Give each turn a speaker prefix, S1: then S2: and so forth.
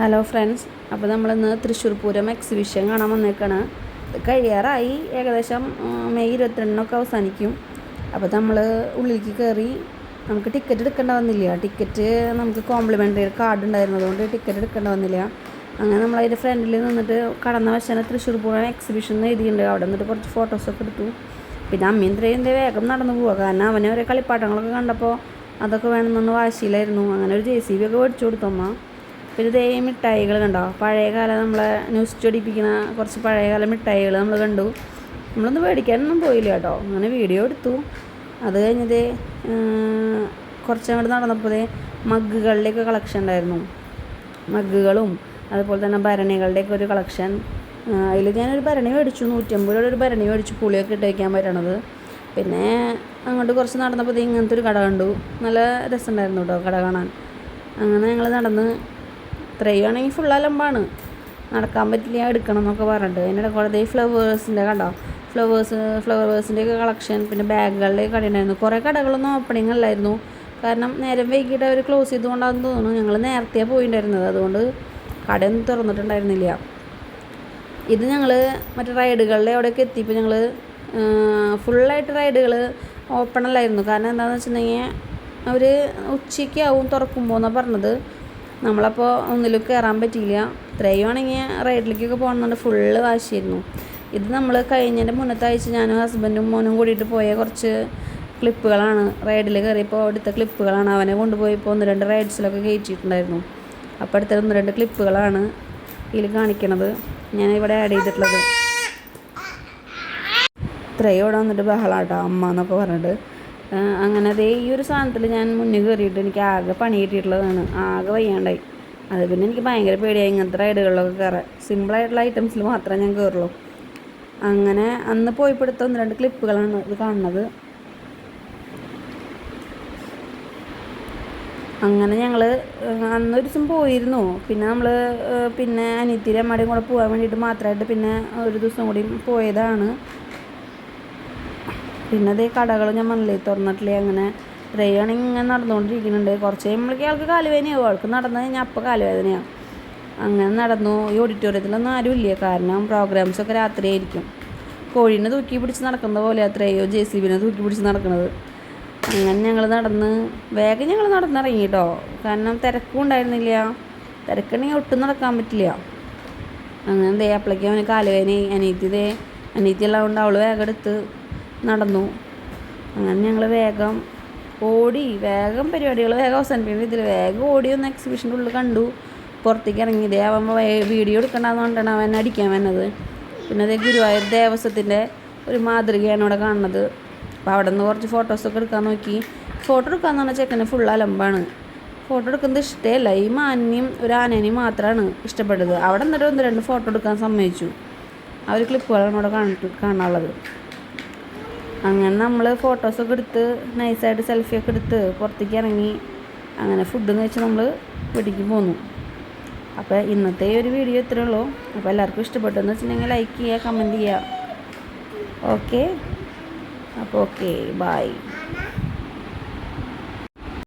S1: Hello friends അപ്പോൾ നമ്മളിന്ന് Thrissur Pooram exhibition കാണാൻ വന്നേക്കാണ്. കഴിയാറായി. ഏകദേശം മെയ് ഇരുപത്തിരണ്ടിനൊക്കെ അവസാനിക്കും. അപ്പോൾ നമ്മൾ ഉള്ളിലേക്ക് കയറി നമുക്ക് ടിക്കറ്റ് എടുക്കേണ്ട വന്നില്ല. ടിക്കറ്റ് നമുക്ക് കോംപ്ലിമെന്ററി കാർഡ് ഉണ്ടായിരുന്നതുകൊണ്ട് ടിക്കറ്റ് എടുക്കേണ്ട വന്നില്ല. അങ്ങനെ നമ്മൾ അതിന്റെ ഫ്രണ്ടിൽ നിന്നിട്ട് കടന്ന വശന തൃശ്ശൂർ പൂരം എക്സിബിഷൻ എഴുതിയിട്ടുണ്ട്. അവിടെ നിന്നിട്ട് കുറച്ച് ഫോട്ടോസൊക്കെ എടുത്തു. പിന്നെ ഇത്രയും വേഗം നടന്നു പോവുക കാരണം അവനെ ഓരോ കളിപ്പാട്ടങ്ങളൊക്കെ കണ്ടപ്പോൾ അതൊക്കെ വേണമെന്നൊന്ന് വാശിയിലായിരുന്നു. അങ്ങനെ ഒരു ജെ സി ബി ഒക്കെ മേടിച്ചു കൊടുത്തു അമ്മ. പിന്നെ ഇതേ മിഠായികൾ കണ്ടോ? പഴയകാല നമ്മളെ ന്യൂസ് ചൊടിപ്പിക്കുന്ന കുറച്ച് പഴയകാല മിഠായികൾ നമ്മൾ കണ്ടു. നമ്മളൊന്നും മേടിക്കാനൊന്നും പോയില്ല കേട്ടോ. അങ്ങനെ വീഡിയോ എടുത്തു. അത് കഴിഞ്ഞത് കുറച്ച് അങ്ങോട്ട് നടന്നപ്പോൾ മഗ്ഗുകളുടെയൊക്കെ കളക്ഷൻ ഉണ്ടായിരുന്നു. മഗ്ഗുകളും അതുപോലെ തന്നെ ഭരണികളുടെയൊക്കെ ഒരു കളക്ഷൻ അതിൽ ഞാനൊരു ഭരണി മേടിച്ചു. നൂറ്റമ്പത് രൂപയുടെ ഒരു ഭരണി മേടിച്ചു. പുളിയൊക്കെ ഇട്ട് വയ്ക്കാൻ പറ്റണത്. പിന്നെ അങ്ങോട്ട് കുറച്ച് നടന്നപ്പോൾ ഇങ്ങനത്തെ ഒരു കട കണ്ടു. നല്ല രസമുണ്ടായിരുന്നു കേട്ടോ കട കാണാൻ. അങ്ങനെ ഞങ്ങൾ നടന്ന് ഇത്രയുമാണെങ്കിൽ ഫുൾ അലമ്പാണ്. നടക്കാൻ പറ്റില്ല എടുക്കണം എന്നൊക്കെ പറഞ്ഞിട്ട്. അതിന്റെ കുറേ ഫ്ലവേഴ്സിന്റെ കണ്ടോ? ഫ്ലവേഴ്സ് ഫ്ലവേഴ്സിന്റെ ഒക്കെ കളക്ഷൻ പിന്നെ ബാഗുകളുടെ കട ഉണ്ടായിരുന്നു കുറേ കടകളൊന്നും ഓപ്പണിംഗ് അല്ലായിരുന്നു. കാരണം നേരം വൈകിട്ട് അവർ ക്ലോസ് ചെയ്തുകൊണ്ടാണെന്ന് തോന്നുന്നു. ഞങ്ങൾ നേരത്തെ പോയിട്ടുണ്ടായിരുന്നത് അതുകൊണ്ട് കടയൊന്നും തുറന്നിട്ടുണ്ടായിരുന്നില്ല. ഇത് ഞങ്ങൾ മറ്റേ റൈഡുകളുടെ അവിടെയൊക്കെ എത്തിയപ്പോൾ ഞങ്ങൾ ഫുള്ളായിട്ട് റൈഡുകൾ ഓപ്പൺ അല്ലായിരുന്നു. കാരണം എന്താണെന്ന് വെച്ചിട്ടുണ്ടെങ്കിൽ അവർ ഉച്ചയ്ക്കാവും തുറക്കുമ്പോൾ എന്നാണ് പറഞ്ഞത്? നമ്മളപ്പോൾ ഒന്നിലും കയറാൻ പറ്റിയില്ല. ഇത്രയും ആണെങ്കിൽ റൈഡിലേക്കൊക്കെ പോകണമെന്നുണ്ട്. ഫുള്ള് വാശിയായിരുന്നു. ഇത് നമ്മൾ കഴിഞ്ഞതിന്റെ മുന്നത്തെ ആഴ്ച ഞാനും ഹസ്ബൻഡും മോനും കൂടിയിട്ട് പോയ കുറച്ച് ക്ലിപ്പുകളാണ് റൈഡിൽ കയറിയപ്പോൾ എടുത്ത ക്ലിപ്പുകളാണ് അവനെ കൊണ്ടുപോയപ്പോൾ ഒന്ന് രണ്ട് റൈഡ്സിലൊക്കെ കയറ്റിയിട്ടുണ്ടായിരുന്നു. അപ്പോൾ അടുത്ത ഒന്ന് രണ്ട് ക്ലിപ്പുകളാണ് ഇതിൽ കാണിക്കണത്. ഞാൻ ഇവിടെ ആഡ് ചെയ്തിട്ടുള്ളത്. ഇത്രയും ഇവിടെ വന്നിട്ട് ബഹളാട്ടോ. അമ്മ എന്നൊക്കെ പറഞ്ഞിട്ട്. അങ്ങനെ അതേ ഈ ഒരു സാധനത്തിൽ ഞാൻ മുന്നിൽ കയറിയിട്ട് എനിക്ക് ആകെ പണി കിട്ടിയിട്ടുള്ളതാണ്. ആകെ വയ്യാണ്ടായി. അത് പിന്നെ എനിക്ക് ഭയങ്കര പേടിയായി ഇങ്ങനത്തെ റൈഡുകളിലൊക്കെ കയറാൻ. സിമ്പിളായിട്ടുള്ള ഐറ്റംസിൽ മാത്രമേ ഞാൻ കയറുള്ളൂ. അങ്ങനെ അന്ന് പോയിപ്പെടുത്ത ഒന്ന് രണ്ട് ക്ലിപ്പുകളാണ് ഇത് കാണുന്നത്. അങ്ങനെ ഞങ്ങൾ അന്നൊരു ദിവസം പോയിരുന്നു. പിന്നെ നമ്മൾ പിന്നെ അനിയത്തിയുടെ അമ്മയുടെയും കൂടെ പോകാൻ വേണ്ടിയിട്ട് മാത്രമായിട്ട് പിന്നെ ഒരു ദിവസം കൂടി പോയതാണ്. പിന്നെ അതേ കടകൾ ഞാൻ മണലേ തുറന്നിട്ടില്ലേ അങ്ങനെ ട്രെയിനാണെങ്കിൽ ഇങ്ങനെ നടന്നുകൊണ്ടിരിക്കുന്നുണ്ട്. കുറച്ച് കഴിയുമ്പോഴേക്കും ആൾക്ക് കാലുവേദനയാവും ആൾക്ക് നടന്നു കഴിഞ്ഞാൽ അപ്പോൾ കാലുവേദനയാവും. അങ്ങനെ നടന്നു. ഈ ഓഡിറ്റോറിയത്തിലൊന്നും ആരും ഇല്ല? കാരണം പ്രോഗ്രാംസൊക്കെ രാത്രിയായിരിക്കും. കോഴീനെ തൂക്കി പിടിച്ച് നടക്കുന്ന പോലെ അത്രയോ ജെ സി ബിനെ തൂക്കി പിടിച്ച് നടക്കുന്നത് അങ്ങനെ ഞങ്ങൾ നടന്ന് വേഗം ഞങ്ങൾ നടന്നിറങ്ങി കേട്ടോ. കാരണം തിരക്കും ഉണ്ടായിരുന്നില്ല. തിരക്കുണ്ടെങ്കിൽ ഒട്ടും നടക്കാൻ പറ്റില്ല. അങ്ങനെ ദേ അപ്പോഴേക്കും അവന് കാലുവേദനയായി. അനീത്തി ദേ അനീത്തി ഉള്ളതുകൊണ്ട് കൊണ്ട് അവൾ വേഗം എടുത്ത് നടന്നു. അങ്ങനെ ഞങ്ങൾ വേഗം ഓടി. വേഗം പരിപാടികൾ വേഗം അവസാനിപ്പിക്കും ഇതിൽ വേഗം ഓടി ഒന്ന് എക്സിബിഷന്റെ ഉള്ളിൽ കണ്ടു. പുറത്തേക്ക് ഇറങ്ങി. ഇതേ അവൻ വീഡിയോ എടുക്കണ്ടെന്ന് പറഞ്ഞിട്ടാണ് അവൻ അടിക്കാൻ വന്നത്. പിന്നെ അതേ ഗുരുവായൂർ ദേവസ്വത്തിന്റെ ഒരു മാതൃകയാണ് ഇവിടെ കാണുന്നത്. അപ്പോൾ അവിടെ നിന്ന് കുറച്ച് ഫോട്ടോസൊക്കെ എടുക്കാൻ നോക്കി. ഫോട്ടോ എടുക്കാന്ന് പറഞ്ഞാൽ ചെക്കന് ഫുൾ അലമ്പാണ്. ഫോട്ടോ എടുക്കുന്നത് ഇഷ്ടമല്ല ഈ മാനിനെയും ഒരു ആനേനെയും മാത്രമാണ് ഇഷ്ടപ്പെട്ടത്. അവിടെ എന്നിട്ട് ഒന്ന് രണ്ട് ഫോട്ടോ എടുക്കാൻ സമ്മതിച്ചു. ആ ഒരു ക്ലിപ്പുകളാണ് ഇവിടെ കാണിട്ട് കാണാനുള്ളത്. അങ്ങനെ നമ്മൾ ഫോട്ടോസൊക്കെ എടുത്ത് നൈസായിട്ട് സെൽഫിയൊക്കെ എടുത്ത് പുറത്തേക്ക് ഇറങ്ങി അങ്ങനെ ഫുഡെന്ന് വെച്ച് നമ്മൾ വീട്ടിലേക്ക് പോന്നു. അപ്പോൾ ഇന്നത്തെ ഒരു വീഡിയോ ഇത്രേ ഉള്ളൂ. അപ്പോൾ എല്ലാവർക്കും ഇഷ്ടപ്പെട്ടെന്ന് വെച്ചിട്ടുണ്ടെങ്കിൽ ലൈക്ക് ചെയ്യുക കമന്റ് ചെയ്യുക. ഓക്കെ അപ്പോൾ ഓക്കെ ബായ്